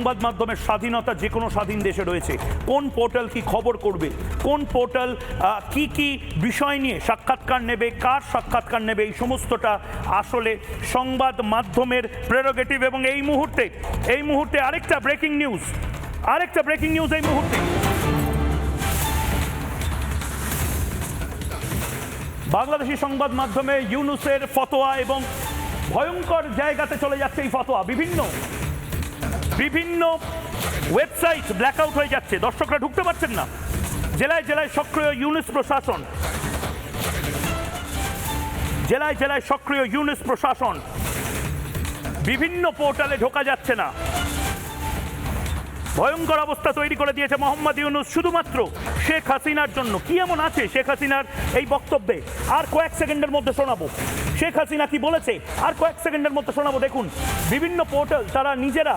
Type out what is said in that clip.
সংবাদ মাধ্যমের স্বাধীনতা যে কোনো স্বাধীন দেশে রয়েছে। কোন পোর্টাল কি খবর করবে? কোন পোর্টাল কি কি বিষয় নিয়ে সাক্ষাৎকার নেবে? কার সাক্ষাৎকার নেবে? এই সমস্তটা আসলে সংবাদ মাধ্যমের প্রেরোগেটিভ এবং এই মুহূর্তে এই মুহূর্তে আরেকটা ব্রেকিং নিউজ আরেকটা ব্রেকিং নিউজ এই মুহূর্তে। বাংলাদেশি সংবাদ মাধ্যমে ইউনুসের ফতোয়া এবং ভয়ঙ্কর জায়গাতে চলে যাচ্ছে এই ফতোয়া। বিভিন্ন বিভিন্ন ওয়েবসাইট ব্ল্যাকআউট হয়ে যাচ্ছে। দর্শকরা ঢুকতে পারছেন না। জেলায় জেলায় সক্রিয় ইউনিস প্রশাসন। জেলায় জেলায় সক্রিয় ইউনিস প্রশাসন। বিভিন্ন পোর্টালে ঢোকা যাচ্ছে না। ভয়ঙ্কর অবস্থা তৈরি করে দিয়েছে মোহাম্মদ ইউনুস শুধুমাত্র শেখ হাসিনার জন্য। কি এমন আছে শেখ হাসিনার এই বক্তব্যে? আর কয়েক সেকেন্ডের মধ্যে শোনাবো। শেখ হাসিনা কি বলেছে? আর কয়েক সেকেন্ডের মধ্যে শোনাবো। দেখুন, বিভিন্ন পোর্টাল, তারা নিজেরা